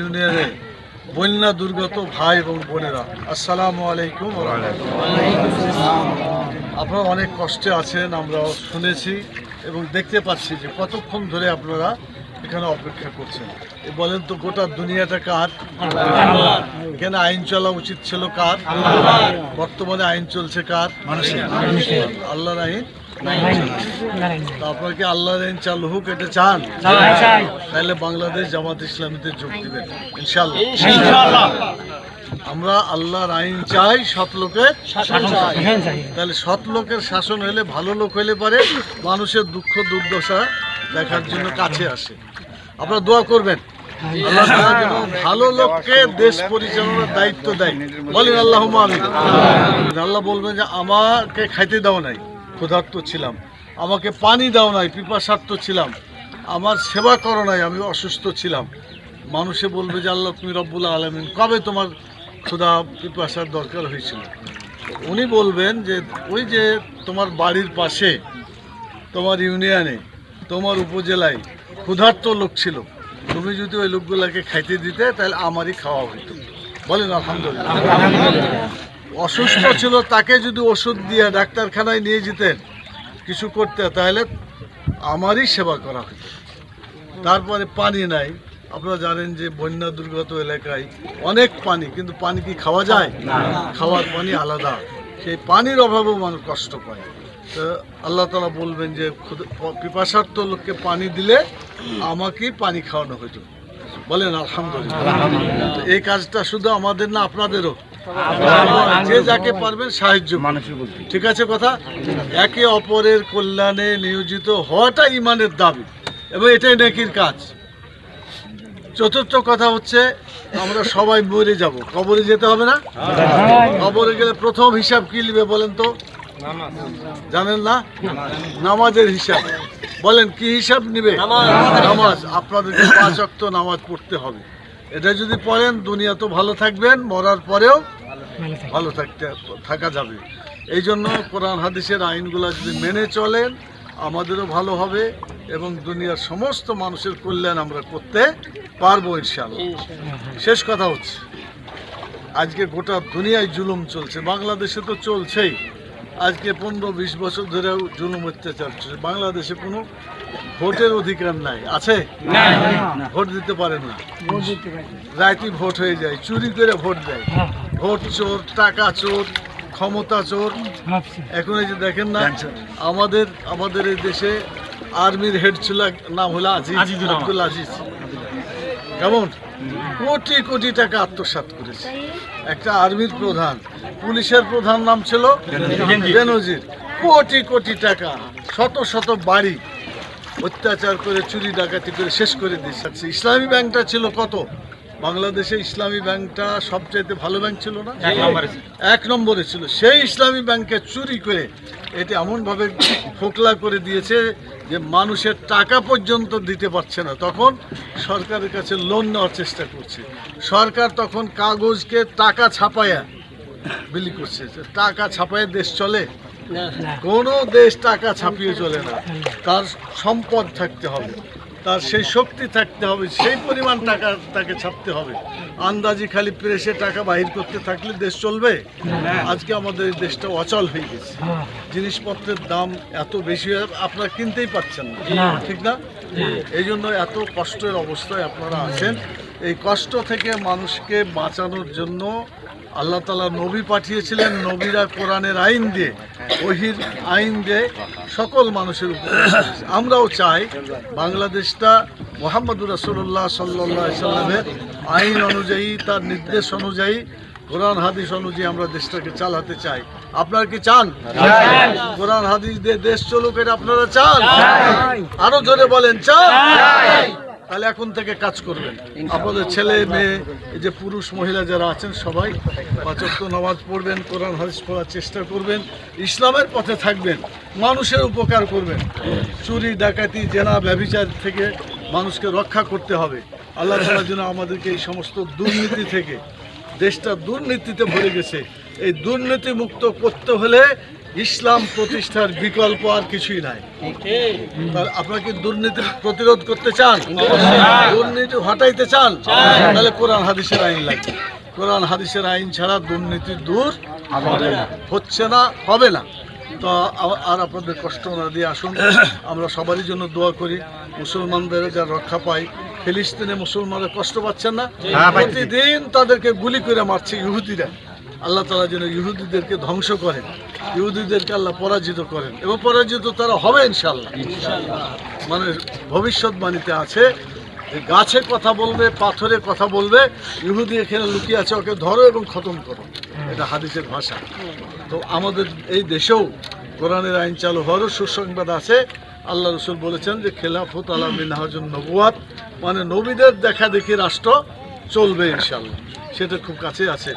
ইউনিয়নে বন্যা দুর্গত ভাই এবং বোনেরা। আসসালামু আলাইকুম আপনারা অনেক কষ্টে আছেন আমরা শুনেছি এবং দেখতে পাচ্ছি যে কতক্ষণ ধরে আপনারা এখানে অপেক্ষা করছেন। এ বলেন তো গোটা দুনিয়াটা কার? এখানে আইন চলা উচিত ছিল কার? বর্তমানে আইন চলছে কার? আল্লাহর আইন। আপনারা কি আল্লাহর আইন চালু হোক এটা চান? তাহলে বাংলাদেশ জামাত ইসলামীতে যোগ দিবেন ইনশাল্লাহ আমরা আল্লাহর আইন চাই সৎ লোকের তাহলে সৎ লোকের শাসন হলে ভালো লোক হলে পারে মানুষের দুঃখ দুর্দশা দেখার জন্য কাছে আসে। আপনারা দোয়া করবেন। আল্লাহ ভালো লোককে দেশ পরিচালনার দায়িত্ব দেয়। বলেন আল্লাহ আল্লাহ বলবেন যে আমাকে খাইতে দাও নাই। ক্ষুধার্ত ছিলাম। আমাকে পানি দাও নাই পিপাসার্থ ছিলাম। আমার সেবা করো নাই, আমি অসুস্থ ছিলাম। মানুষে বলবে যে, আল্লাহ, তুমি রব্বুল আলমিন, কবে তোমার ক্ষুধা, পিপাসার দরকার হয়েছিল? উনি বলবেন যে, ওই যে তোমার বাড়ির পাশে, তোমার ইউনিয়নে, তোমার উপজেলায় ক্ষুধার্ত লোক ছিল। তুমি যদি ওই লোকগুলাকে খাইতে দিতে, তাহলে আমারই খাওয়া হইতো। বলেন, আলহামদুলিল্লাহ। অসুস্থ ছিল তাকে যদি ওষুধ দিয়ে ডাক্তারখানায় নিয়ে যেতেন কিছু করতে তাহলে আমারই সেবা করা হতো। তারপরে পানি নাই। আপনারা জানেন যে বন্যা দুর্গত এলাকায় অনেক পানি কিন্তু পানি কি খাওয়া যায়? খাওয়ার পানি আলাদা। সেই পানির অভাবেও মানুষ কষ্ট পায়। তো আল্লাহ তালা বলবেন যে পিপাসার্থ লোককে পানি দিলে আমাকেই পানি খাওয়ানো হতো। বলেন আলহামদুলিল্লাহ। তো এই কাজটা শুধু আমাদের না আপনাদেরও। যে যাকে পারবেন সাহায্য করুন। ঠিক আছে কথা? একে অপরের কল্যাণে নিয়োজিত হওয়াটা ইমানের দাবি এবং এটাই নেকির কাজ। চতুর্থ কথা হচ্ছে আমরা সবাই মরে যাব। কবরে যেতে হবে না? কবরে গেলে প্রথম হিসাব কি নিবে বলেন তো? জানেন না? নামাজের হিসাব। বলেন কি হিসাব নিবে? নামাজ। আপনাদেরকে পাঁচ অক্ত নামাজ পড়তে হবে। এটা যদি পড়েন দুনিয়া তো ভালো থাকবেন মরার পরেও ভালো থাকতে থাকা যাবে। এই জন্য কোরআন হাদিসের আইনগুলো যদি মেনে চলেন আমাদেরও ভালো হবে এবং দুনিয়ার সমস্ত মানুষের কল্যাণ আমরা করতে পারব ইনশাআল্লাহ। শেষ কথা হচ্ছে আজকে গোটা দুনিয়ায় জুলুম চলছে বাংলাদেশে তো চলছেই। আজকে পনেরো বিশ বছর ধরে জুলুম অত্যাচার চলছে। বাংলাদেশে কোনো ভোটের অধিকার নাই। আছে? ভোট দিতে পারেন না। রাইতি ভোট হয়ে যায় চুরি করে ভোট দেয়। ভোট চোর টাকা চোর ক্ষমতা চোর। এখন এই যে দেখেন না আমাদের আমাদের এই দেশে আর্মির হেড ছিল নাম হলো আজিজ আব্দুল আজিজ। কেমন? কোটি কোটি টাকা আত্মসাৎ করেছে। একটা আর্মির প্রধান পুলিশের প্রধান নাম ছিল বেনজির কোটি কোটি টাকা শত শত বাড়ি অত্যাচার করে চুরি ডাকাতি করে শেষ করে দিয়েছে। আচ্ছা, ইসলামী ব্যাংকটা ছিল কত? বাংলাদেশে ইসলামী ব্যাংকটা সবচাইতে ভালো ব্যাংক ছিল না? এক নম্বরে ছিল। সেই ইসলামী ব্যাংকে চুরি করে এটি এমনভাবে ফোকলা করে দিয়েছে যে মানুষের টাকা পর্যন্ত দিতে পারছে না। তখন সরকারের কাছে লোন নেওয়ার চেষ্টা করছে। সরকার তখন কাগজকে টাকা ছাপায়া বিলি করছে। টাকা ছাপায় দেশ চলে। কোনো দেশ টাকা ছাপিয়ে চলে না। তার সম্পদ থাকতে হবে। তার সেই শক্তি থাকতে হবে সেই পরিমাণ টাকা তাকে ছাপতে হবে। আন্দাজি খালি প্রেসে টাকা বাহির করতে থাকলে দেশ চলবে? আজকে আমাদের এই দেশটা অচল হয়ে গেছে। জিনিসপত্রের দাম এত বেশি হয়ে আপনারা কিনতেই পারছেন না। ঠিক না? এই জন্য এত কষ্টের অবস্থায় আপনারা আছেন। এই কষ্ট থেকে মানুষকে বাঁচানোর জন্য আল্লাহ তালা নবী পাঠিয়েছিলেন নবীরা কোরআনের আইন দিয়ে। ওহির আইন দিয়ে সকল মানুষের উপর আমরাও চাই বাংলাদেশটা মোহাম্মদুর রাসুল্লাহ সাল্লাহ সাল্লামের আইন অনুযায়ী তার নির্দেশ অনুযায়ী কোরআন হাদিস অনুযায়ী আমরা দেশটাকে চালাতে চাই। আপনারা কি চান? কোরআন হাদিস দিয়ে দেশ চলুক এটা আপনারা চান? আরও জোরে বলেন চান তাহলে এখন থেকে কাজ করবেন। আপনাদের ছেলে মেয়ে এই যে পুরুষ মহিলা যারা আছেন সবাই পাঁচক্য নামাজ পড়বেন কোরআন হাদিস পড়ার চেষ্টা করবেন ইসলামের পথে থাকবেন মানুষের উপকার করবেন। চুরি ডাকাতি জেনা ব্যভিচার থেকে মানুষকে রক্ষা করতে হবে। আল্লাহ তাআলা যেন আমাদেরকে এই সমস্ত দুর্নীতি থেকে দেশটা দুর্নীতিতে ভরে গেছে। এই দুর্নীতি মুক্ত করতে হলে ইসলাম প্রতিষ্ঠার বিকল্প আর কিছুই নাই। আপনারা কি দুর্নীতি প্রতিরোধ করতে চান? দুর্নীতি হটাইতে চান? তাহলে কোরআন হাদিসের আইন লাগবে। কোরআন হাদিসের আইন ছাড়া দুর্নীতি দূর হচ্ছে না হবে না। তো আর আপনাদের কষ্ট না দিয়ে আসুন। আমরা সবারই জন্য দোয়া করি। মুসলমানদের যা রক্ষা পাই ফিলিস্তিনে মুসলমানরা কষ্ট পাচ্ছেন না। প্রতিদিন তাদেরকে গুলি করে মারছে ইহুদিরা। আল্লাহ তালা যেন ইহুদিদেরকে ধ্বংস করেন, ইহুদিদেরকে আল্লাহ পরাজিত করেন এবং পরাজিত তারা হবে ইনশাল্লাহ মানে ভবিষ্যৎবাণীতে আছে গাছে কথা বলবে, পাথরে কথা বলবে, ইহুদি এখানে লুকিয়ে আছে, ওকে ধরো এবং খতম করো। এটা হাদিসের ভাষা। তো আমাদের এই দেশেও কোরআনের আইন চালু হওয়ারও সুসংবাদ আছে। আল্লাহ রসুল বলেছেন যে খেলাফত আলা মিনহাজুন নবুয়াত মানে নবীদের দেখা দেখি রাষ্ট্র চলবে ইনশাল্লাহ সেটা খুব কাছে আছে।